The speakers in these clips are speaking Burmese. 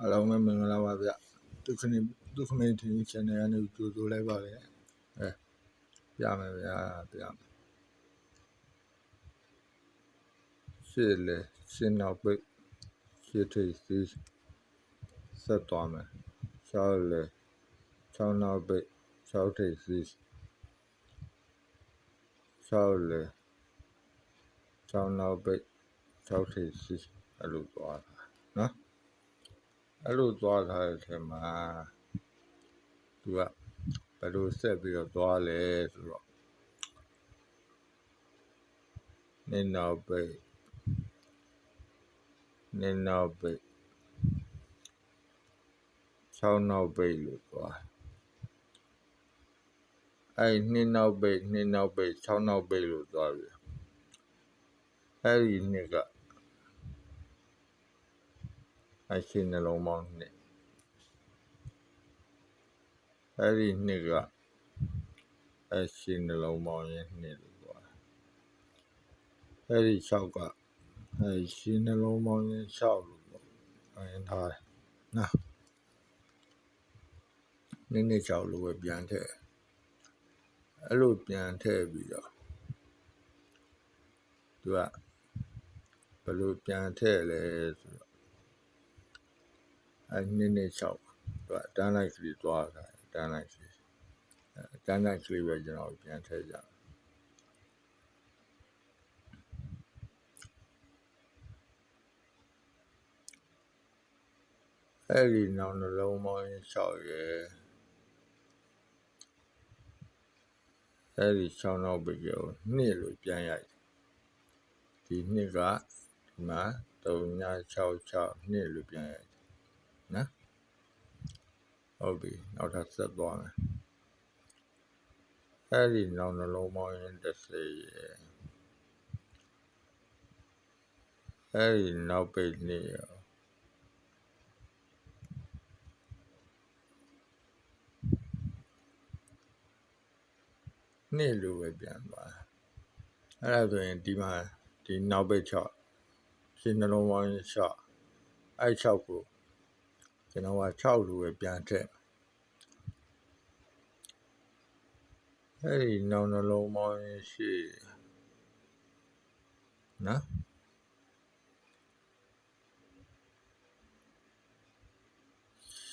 အားလုံးပဲမင်္ဂလာပါဗျဒုက္ခနေဒုက္ခမင်းတီ channel ကနေကြိုဆိုလိုက်ပါလေအဲပြမယ်ဗျာပြမယ်ရှေ့လေရှင်းနောက်ပိတ်ရှေ့ထိပ်စီးဆက်သွားမယ်ရှောက်လေချောင်းနောက်ပိတ်ရှောက်ထိပ်စီးရှောက်လေချောင်းနောက်ပိတ်ရှောက်ထိပ်စီးအဲ့လိုသွားတာနော် အဲ့လိုသွားထားတဲ့အချိန်မှာသူကဘယ်လိုဆက်ပြီးတော့သွားလဲဆိုတော့နင်းနောက်ပိတ်နင်းနောက်ပိတ်ချောင်းနောက်ပိတ်လို့သွားအဲ့နင်းနောက်ပိတ်နင်းနောက်ပိတ်ချောင်းနောက်ပိတ်လို့သွားပြီအဲ့ဒီနှစ်က အရှိနှလုံးပေါင်းနှစ်အဲ့ဒီနှစ်ကအရှိနှလုံးပေါင်းရဲ့နှစ်လို့သွားအဲ့ဒီ6ကအရှိနှလုံးပေါင်းရဲ့6လို့ပေါ့အရင်ထားတယ်နော်နည်းနည်း6လို့ပဲပြန်ထည့်အဲ့လိုပြန်ထည့်ပြီးတော့သူကဘယ်လိုပြန်ထည့်လဲဆိုတော့ အဲ့နည်းနည်း6သူကအတန်းလိုက်ကလေးသွားတာအတန်းလိုက်ကလေးအတန်းလိုက်ကလေးပဲကျွန်တော်ပြန်ထည့်ကြအဲ့ဒီနောက်နှလုံးပေါင်း6ရယ်အဲ့ဒီ6နောက်ပဲကိုနှစ်လို့ပြန်ရိုက်ဒီနှစ်ကဒီမှာ3966နှစ်လို့ပြန်ရိုက် နော်ဟုတ်ပြီနောက်ထပ်ဆက်သွားမယ်အဲ့ဒီနောက်နှလုံးပေါင်းရင်30ရယ်အဲ့ဒီနောက်ပိတ်နှစ်ရယ်နှစ်လို့ပဲပြန်သွားအဲ့ဒါဆိုရင်ဒီမှာဒီနောက်ပိတ်6ရှင်းနှလုံးပေါင်း6အဲ့6ကို ကျွန်တော်က6လို့ပဲပြန်ထည့်အဲ့ဒီနောက်နှလုံးပေါင်းရှိနော်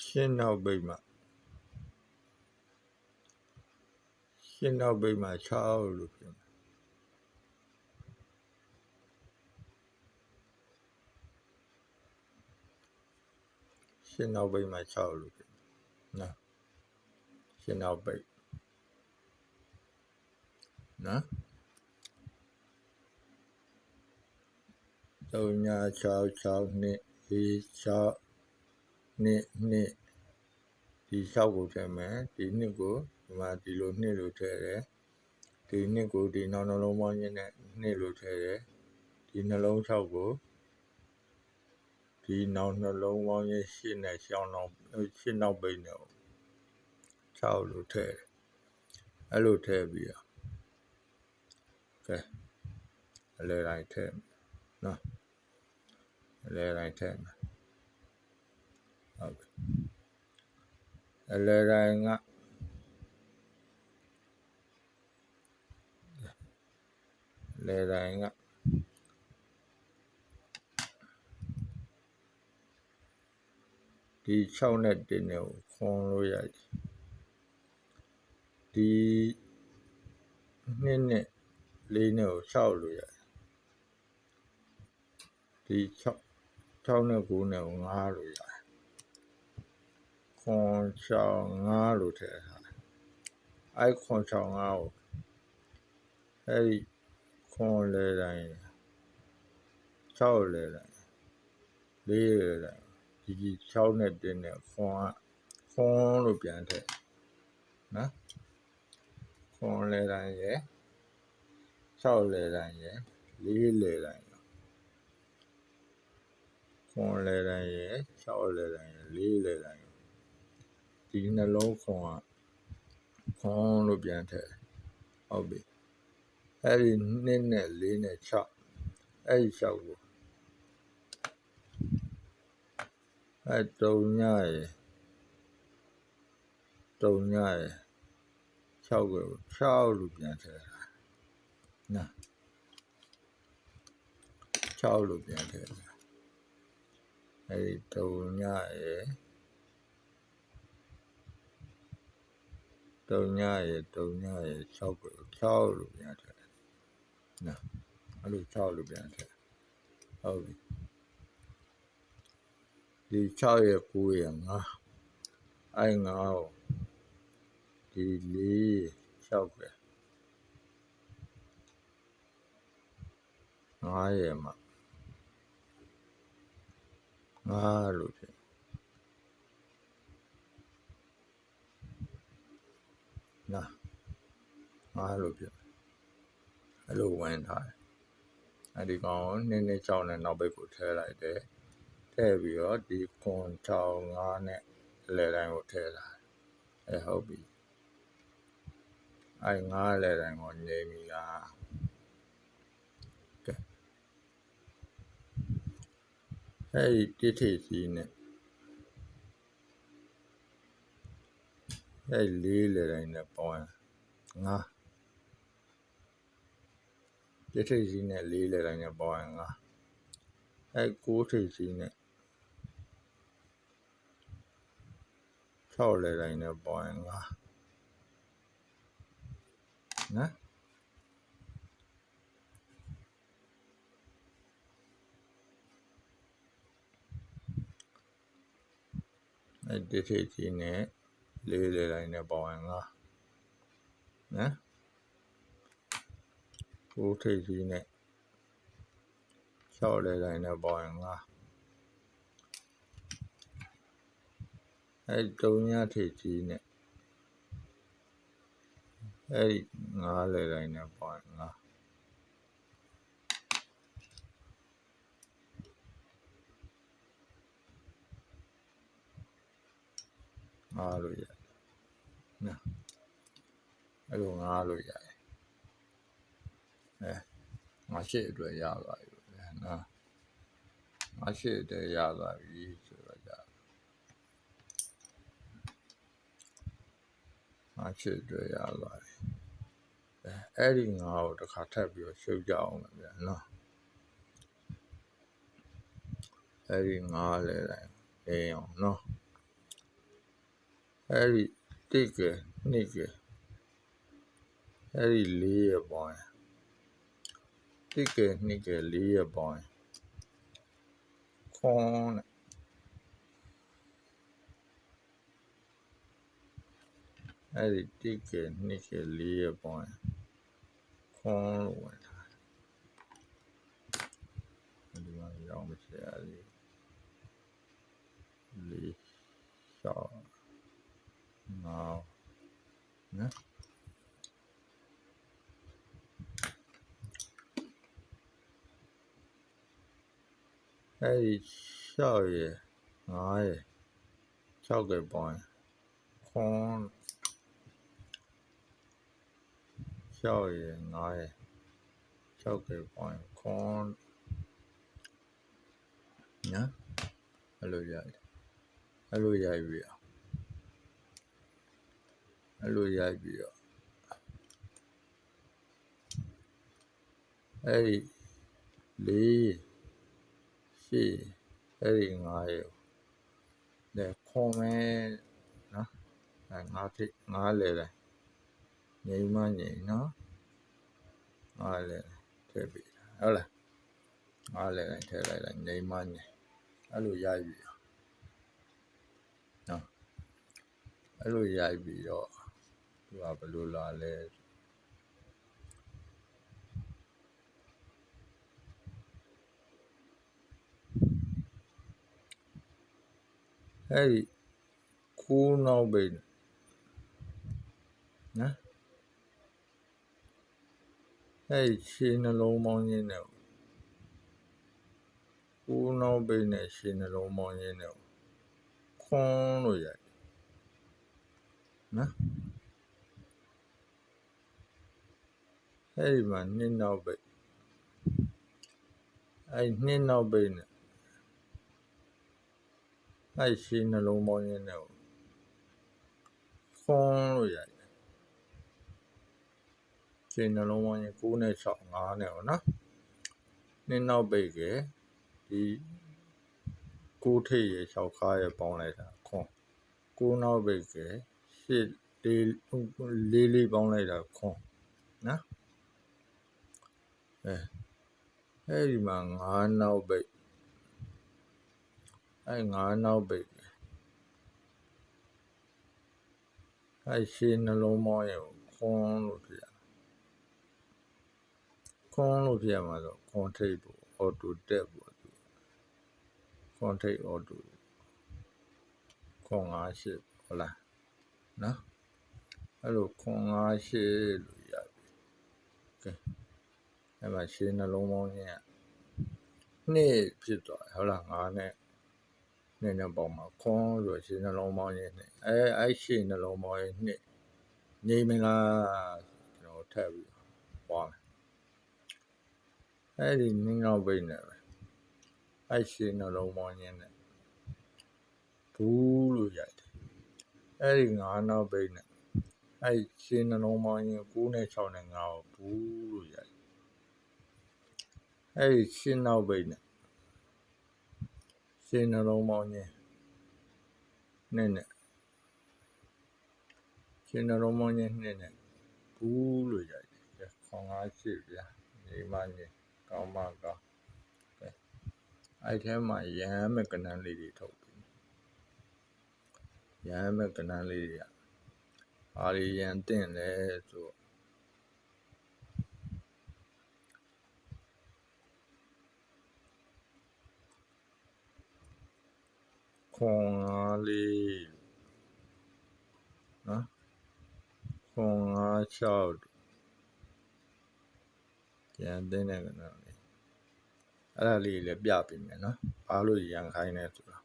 ရှင်းနောက်ပိတ်မှာရှင်းနောက်ပိတ်မှာ6လို့ပြန် ရှင်းနောက်ပိတ်မှာ6လို့ပြန်နော်ရှင်းနောက်ပိတ်နော်3966နှစ်ဒီ6နှစ်နှစ်ဒီ6ကိုထည့်မယ်ဒီနှစ်ကိုဒီမှာဒီလိုနှစ်လို့ထည့်တယ်ဒီနှစ်ကိုဒီနောက်နှလုံးပေါင်းရင်းနဲ့နှစ်လို့ထည့်တယ်ဒီနှလုံး6ကို ဒီနောက်နှလုံးပေါင်းရင်းရှင်းနဲ့ရှောင်းနောက်ရှင်းနောက်ပိတ်နဲ့6လို့ထည့်တယ်အဲ့လိုထည့်ပြီးတော့ကဲအလဲတိုင်းထည့်နော်အလဲတိုင်းထည့်မယ်ဟုတ်ပြီအလဲတိုင်းကအလဲတိုင်းက ဒီ6နဲ့1နဲ့ကိုခွန်လို့ရတယ်ဒီ2နဲ့4နဲ့ကို6လို့ရတယ်ဒီ6 6နဲ့9နဲ့ကို9လို့ရတယ်ခွန်6 5လို့ထည့်ထားတယ်အဲ့ခွန်6 5ကိုအဲ့ဒီခွန်လဲတိုင်း6လဲတိုင်း4လဲတိုင်း ဒီဒီ6နဲ့1နဲ့ခွန်ကခွန်လို့ပြန်ထည့်နော်ခွန်လဲတိုင်းရယ်6လဲတိုင်းရယ်4လဲတိုင်းခွန်လဲတိုင်းရယ်6လဲတိုင်းရယ်4လဲတိုင်းဒီနှလုံးခွန်ကခွန်လို့ပြန်ထည့်ဟုတ်ပြီအဲ့ဒီ2နဲ့4နဲ့6အဲ့ဒီ6ကို အဲတုံညရယ်တုံညရယ်6ကို6လို့ပြန်ထည့်တာနာ6လို့ပြန်ထည့်တာအဲဒီတုံညရယ်တုံညရယ်တုံညရယ်6ကို6လို့ပြန်ထည့်တာနာအဲ့လို6လို့ပြန်ထည့်ဟုတ်ပြီ ဒီ6ရဲ့9ရဲ့5အဲ့5ကိုဒီ4 6ပဲ9ရဲ့မှာ9လို့ဖြစ်နာ9လို့ဖြစ်အဲ့လိုဝင်ထားတယ်အဲ့ဒီကောင်ကိုနည်းနည်းကြောင်းနဲ့နောက်ဘက်ကိုထည့်လိုက်တယ် ထည့်ပြီးတော့ဒီခွန်ချောင်း9နဲ့အလဲတိုင်းကိုထည့်လာအဲဟုတ်ပြီအဲ9အလဲတိုင်းကိုငြိမ်ပြီလားကဲအဲဒီတိထိစီနဲ့အဲလေးလဲတိုင်းနဲ့ပေါင်း9ပြထိပ်စီးနဲ့လေးလဲတိုင်းနဲ့ပေါင်းရင်ငါအဲကိုးထိပ်စီးနဲ့ 6လဲတိုင်းနဲ့ပေါင်းရင်ငါနော်အဲဒီထိပ်စီးနဲ့လေးလဲတိုင်းနဲ့ပေါင်းရင်ငါနော်ကိုထိပ်ကြီးနဲ့6လဲတိုင်းနဲ့ပေါင်းရင်5 အဲတုံညထိပ်ကြီးနဲ့အဲဒီ9လဲတိုင်းနဲ့ပေါင်းရင်5ငါလို့ရတယ်နော်အဲ့လိုငါလို့ရတယ်အဲငါရှိအတွက်ရသွားပြီလေနော်ငါရှိအတွက်ရသွားပြီဆိုတော့ကြာ ငါရှိအတွက်ရသွားပြီအဲအဲ့ဒီငါကိုတစ်ခါထပ်ပြီးတော့ရှုပ်ကြအောင်ဗျာနော်အဲ့ဒီငါလဲတိုင်းအေးအောင်နော်အဲ့ဒီတိကနိကအဲ့ဒီလေးရပေါင်းတိကနိကလေးရပေါင်းခွန် အဲ့ဒီတိကနိကလေးရပေါင်းခွန်လို့ဝင်တာဒီမှာရောင်းမချရလေးလေးရှောင်းနော်နော်အဲ့ဒီ6ရယ်9ရယ်6ကပေါင်းခွန် 6ရယ်9ရယ်6ကပေါင်းခွန်နော်အဲ့လိုရတယ်အဲ့လိုရိုက်ပြီအဲ့လိုရိုက်ပြီးတော့အဲ့ဒီလေးရှိအဲ့ဒီငါးရောလေခွန်မဲနော်အဲငါးထိငါးလေလေ ငိမ့်မငိမ့်နော်ငါးလေထည့်ပြီးဟုတ်လားငါးလေထည့်လိုက်လိုက်ငိမ့်မငိမ့်အဲ့လိုရိုက်ပြီးနော်အဲ့လိုရိုက်ပြီးတော့သူကဘယ်လိုလာလဲအဲ့ဒီကိုးနောက်ပိတ်နော် အဲ့ဒီခြေနှလုံးပေါင်းရင်းနဲ့ကိုးနောက်ပိတ်နဲ့ခြေနှလုံးပေါင်းရင်းနဲ့ခွန်းလို့ရတယ်နော်အဲ့ဒီမှာနှစ်နောက်ပိတ်အဲ့နှစ်နောက်ပိတ်နဲ့အဲ့ရှင်းနှလုံးပေါင်းရင်းနဲ့ကိုခွန်းလို့ရတယ် ရှင်းနှလုံးပေါင်းရင်း9နဲ့6 5နဲ့ပေါ့နော်နှစ်နောက်ပိတ်ကဒီ9ထိပ်ရ6ခါရပေါင်းလိုက်တာခွန်း9နောက်ပိတ်ကရှစ်လေးလေးလေးပေါင်းလိုက်တာခွန်းနော်အဲအဲ့ဒီမှာ9နောက်ပိတ်အဲ့9နောက်ပိတ်အဲ့ရှင်းနှလုံးပေါင်းရကိုခွန်းလို့ပြရ ခွန်းလို့ပြရမှာဆိုခွန်းထိပ်ပေါ့အော်တိုတက်ပေါ့သူခွန်းထိပ်အော်တိုခွန်း5ရှစ်ဟုတ်လားနော်အဲ့လိုခွန်း5ရှစ်လို့ရပြီကဲအဲ့မှာရှင်းနှလုံးပေါင်းရနှစ်ဖြစ်သွားဟုတ်လား9နဲ့နဲ့နဲ့ပေါင်းမှာခွန်းဆိုရှင်းနှလုံးပေါင်းရနှစ်အဲအဲ့ရှင်းနှလုံးပေါင်းရနှစ်နေမလားကျွန်တော်ထပ်ပြီးပွားမယ် အဲ့ဒီနင်းနောက်ပိတ်နေပဲအဲ့ရှင်းနှလုံးပေါင်းရနဲ့ဘူးလို့ရတယ်အဲ့ဒီငါးနောက်ပိတ်နဲ့အဲ့ရှင်းနှလုံးပေါင်းရ9နဲ့6နဲ့9ကိုဘူးလို့ရတယ်အဲ့ဒီရှင်းနောက်ပိတ်နဲ့ရှင်းနှလုံးပေါင်းရနဲ့နဲ့ရှင်းနှလုံးပေါင်းရနဲ့နဲ့ဘူးလို့ရတယ်ခေါင်းကားရှိဗျာဒီမှနေ ကောင်းမှကောင်းကဲအဲ့ထဲမှာရမ်းမဲ့ကနန်းလေးတွေထုတ်ပြီးရမ်းမဲ့ကနန်းလေးတွေကအာရီရန်တင့်လဲဆိုခွန်အားလေးနော်ခွန်အား6 ရန်တင်းတဲ့ကနန်းလေးအဲ့ဒါလေးလည်းပြပေးမယ်နော်ဘာလို့ရန်ခိုင်းလဲဆိုတာ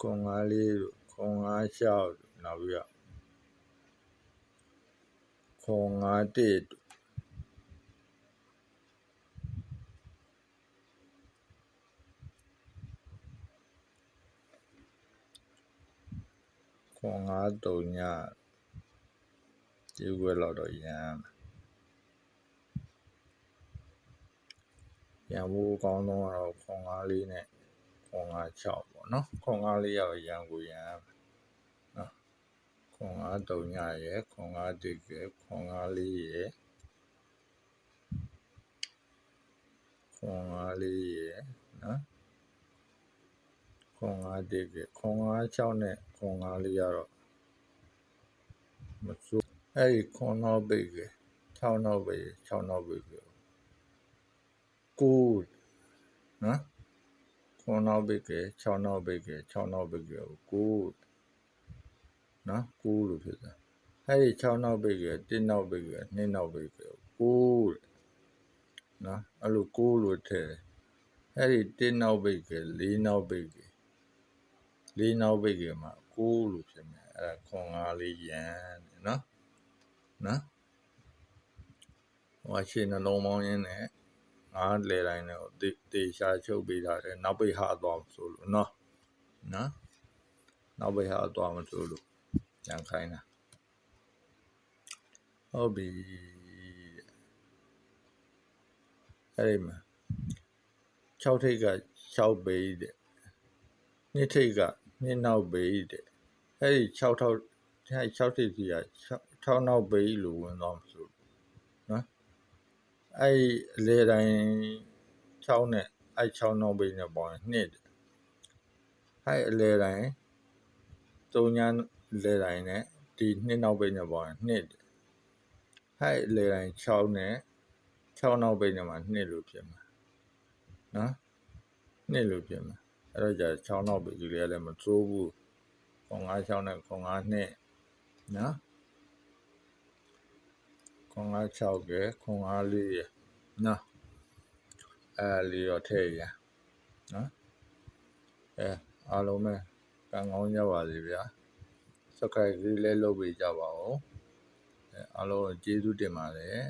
ခွန်အားလေးတို့ခွန်အား6နောက်ပြီးတော့ခွန်အား1တို့ခွန်အား3ညဒီဝဲလောက်တော့ရန် ရန်ဘူးကောင်းတော့တော့ခွန်အားလေးနဲ့ခွန်အား6ပေါ့နော်ခွန်အားလေးရောက်ရန်ကိုရန်နော်ခွန်အား3ညရဲ့ခွန်အား1ရဲ့ခွန်အားလေးရဲ့ခွန်အားလေးရဲ့နော်ခွန်အား1ရဲ့ခွန်အား6နဲ့ခွန်အားလေးကတော့မစိုးအဲ့ဒီခွန်နောက်ပိတ်က6နောက်ပိတ်6နောက်ပိတ်က ကိုနော်ခွန်နောက်ပိတ်က6နောက်ပိတ်က6နောက်ပိတ်ကကိုနော်ကိုလို့ဖြစ်တာအဲ့ဒီ6နောက်ပိတ်က1နောက်ပိတ်က2နောက်ပိတ်ကကိုနော်အဲ့လိုကိုလို့ထည့်အဲ့ဒီ1နောက်ပိတ်က4နောက်ပိတ်က4နောက်ပိတ်ကမှာကိုလို့ဖြစ်မယ်အဲ့ဒါခွန်အားလေးရန်နော်နော်ဟိုရှင်းနှလုံးပေါင်းရင်းနဲ့ ငါးလေတိုင်းနဲ့တေတေရှာချုပ်ပေးထားတယ်နောက်ပိတ်ဟာသွားဆိုလို့နော်နော်နောက်ပိတ်ဟာသွားမဆိုလို့ကြံခိုင်းတာဟုတ်ပြီအဲ့ဒီမှာ6ထိပ်က6ပေတဲ့နှစ်ထိပ်ကနှစ်နောက်ပေတဲ့အဲ့ဒီ6ထောက်6ထိပ်စီက6နောက်ပေလို့ဝင်သွားမှာဆိုနော် အဲ့အလေတိုင်း6နဲ့အဲ့6နောက်ပေနဲ့ပေါင်းရင်နှစ်အဲ့အလေတိုင်းသုံးညာလေတိုင်းနဲ့ဒီနှစ်နောက်ပေနဲ့ပေါင်းရင်နှစ်အဲ့အလေတိုင်း6နဲ့6နောက်ပေနဲ့မှာနှစ်လို့ဖြစ်မှာနော်နှစ်လို့ဖြစ်မှာအဲ့တော့じゃ6နောက်ပေကြီးလေးလည်းမစိုးဘူးခွန်9 6နဲ့ခွန်9နှစ်နော် ခွန်9 6ကခွန်9လေးရနော်အဲလေးတော့ထည့်ရနော်အဲအားလုံးပဲကံကောင်းကြပါစေဗျာ subscribe လေးလည်းလုပ်ပေးကြပါဦးအဲအားလုံးကျေးဇူးတင်ပါတယ်